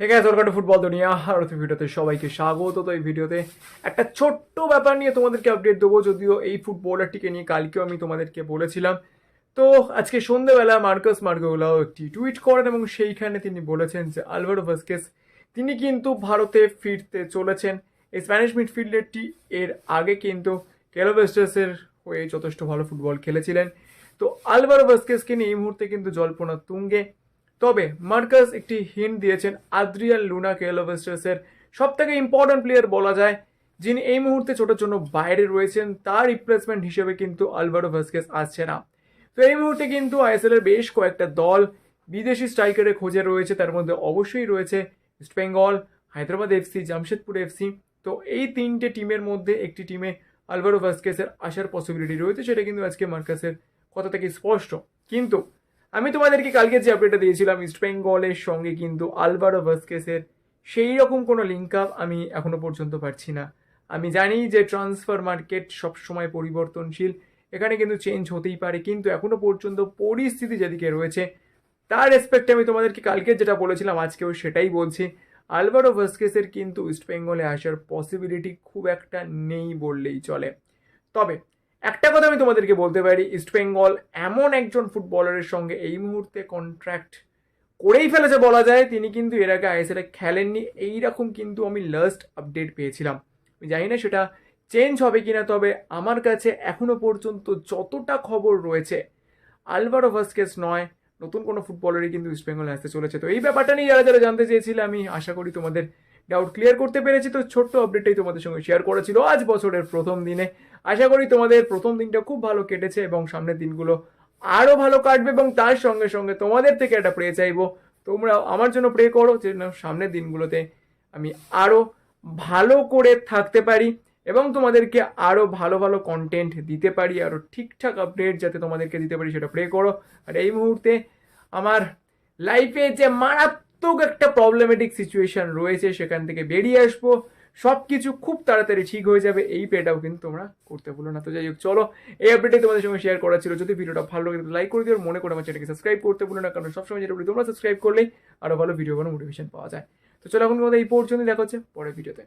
ঠিক আছে ওরকাটা ফুটবল দুনিয়া আর তো ভিডিওতে সবাইকে স্বাগত। তো এই ভিডিওতে একটা ছোট্ট ব্যাপার নিয়ে তোমাদেরকে আপডেট দেবো, যদিও এই ফুটবলারটিকে নিয়ে কালকেও আমি তোমাদেরকে বলেছিলাম। তো আজকে সন্ধ্যেবেলা মার্কাস মার্গোলাও একটি টুইট করেন এবং সেইখানে তিনি বলেছেন যে আলভারো ভাস্কেস, তিনি কিন্তু ভারতে ফিরতে চলেছেন। এই স্প্যানিশ মিডফিল্ডারটি এর আগে কিন্তু ক্যালোভেস্টাসের হয়ে যথেষ্ট ভালো ফুটবল খেলেছিলেন। তো আলভারো ভাস্কেসকে নিয়ে এই মুহূর্তে কিন্তু জল্পনা তুঙ্গে। তবে মার্কাস একটি হিন্ট দিয়েছেন আদ্রিয়ান লুনা কেলোভেস্টাসের সব থেকে ইম্পর্ট্যান্ট প্লেয়ার বলা যায়, যিনি এই মুহূর্তে ছোটোর জন্য বাইরে রয়েছেন, তার রিপ্লেসমেন্ট হিসেবে কিন্তু আলভারো ভাস্কেস আসছে না। তো এই মুহূর্তে কিন্তু আইএসএল এর বেশ কয়েকটা দল বিদেশি স্ট্রাইকারের খোঁজে রয়েছে, তার মধ্যে অবশ্যই রয়েছে East Bengal Hyderabad FC Jamshedpur FC তো এই তিনটে টিমের মধ্যে একটি টিমে আলভারো ভাস্কেসের আসার পসিবিলিটি রয়েছে, সেটা কিন্তু আজকে মার্কাসের কথা থেকে স্পষ্ট। কিন্তু আমি তোমাদেরকে কালকে যে আপডেটটা দিয়েছিলাম ইস্ট বেঙ্গলের সঙ্গে কিন্তু আলভারো ভাস্কেসের সেই রকম কোনো লিঙ্ক আপ আমি এখনও পর্যন্ত পাচ্ছি না। আমি জানি যে ট্রান্সফার মার্কেট সবসময় পরিবর্তনশীল, এখানে কিন্তু চেঞ্জ হতেই পারে, কিন্তু এখনও পর্যন্ত পরিস্থিতি যেদিকে রয়েছে, তার রেসপেক্টে আমি তোমাদেরকে কালকে যেটা বলেছিলাম, আজকেও সেটাই বলছি। আলভারো ভাস্কেসের কিন্তু ইস্ট বেঙ্গলে আসার পসিবিলিটি খুব একটা নেই বললেই চলে। তবে একটা কথা আমি তোমাদেরকে বলতে পারি ইস্ট বেঙ্গল এমন একজন ফুটবলারের সঙ্গে এই মুহূর্তে কন্ট্রাক্ট করেই ফেলেছে বলা যায়। তিনি কিন্তু এর আগে আইএসএলে খেলেননি। এইরকম কিন্তু আমি লাস্ট আপডেট পেয়েছিলাম। আমি জানি না সেটা চেঞ্জ হবে কিনা, তবে আমার কাছে এখনও পর্যন্ত যতটা খবর রয়েছে আলভারো ভাস্কেস নয়, নতুন কোনো ফুটবলারই কিন্তু ইস্ট বেঙ্গলে আসতে চলেছে। তো এই ব্যাপারটা নিয়ে যারা যারা জানতে চেয়েছিলে, আমি আশা করি তোমাদের ডাউট ক্লিয়ার করতে পেরেছি। তো ছোট্ট আপডেটটাই তোমাদের সঙ্গে শেয়ার করেছিল। আজ বছরের প্রথম দিনে আশা করি তোমাদের প্রথম দিনটা খুব ভালো কেটেছে এবং সামনের দিনগুলো আরও ভালো কাটবে এবং তার সঙ্গে সঙ্গে তোমাদের থেকে একটা প্রে চাইব। তোমরা আমার জন্য প্রে করো যে সামনের দিনগুলোতে আমি আরও ভালো করে থাকতে পারি এবং তোমাদেরকে আরও ভালো ভালো কন্টেন্ট দিতে পারি আরও ঠিকঠাক আপডেট যাতে তোমাদেরকে দিতে পারি সেটা প্রে করো। আর এই মুহূর্তে আমার লাইফে যে মারাত্মক একটা প্রবলেমেটিক সিচুয়েশন রয়েছে, সেখান থেকে বেরিয়ে আসব। সব কিছু খুব তাড়াতাড়ি ঠিক হয়ে যাবে। এই পেটাও কিন্তু তোমরা করতে ভুলো না। তো যাই হোক, চলো, এই আপডেটে তোমাদের সঙ্গে শেয়ার করা ছিল। যদি ভিডিওটা ভালো লাগে লাইক করে দিও। মনে করে আমার চ্যানেলকে সাবস্ক্রাইব করতে ভুলো না, কারণ সবসময় যেটা বলি, তোমরা সাবস্ক্রাইব করলেই আরও ভালো ভিডিও বানানো মোটিভেশন পাওয়া যায়। তো চলো, এখন তোমাদের এই পর্যন্ত দেখা হচ্ছে পরের ভিডিওতে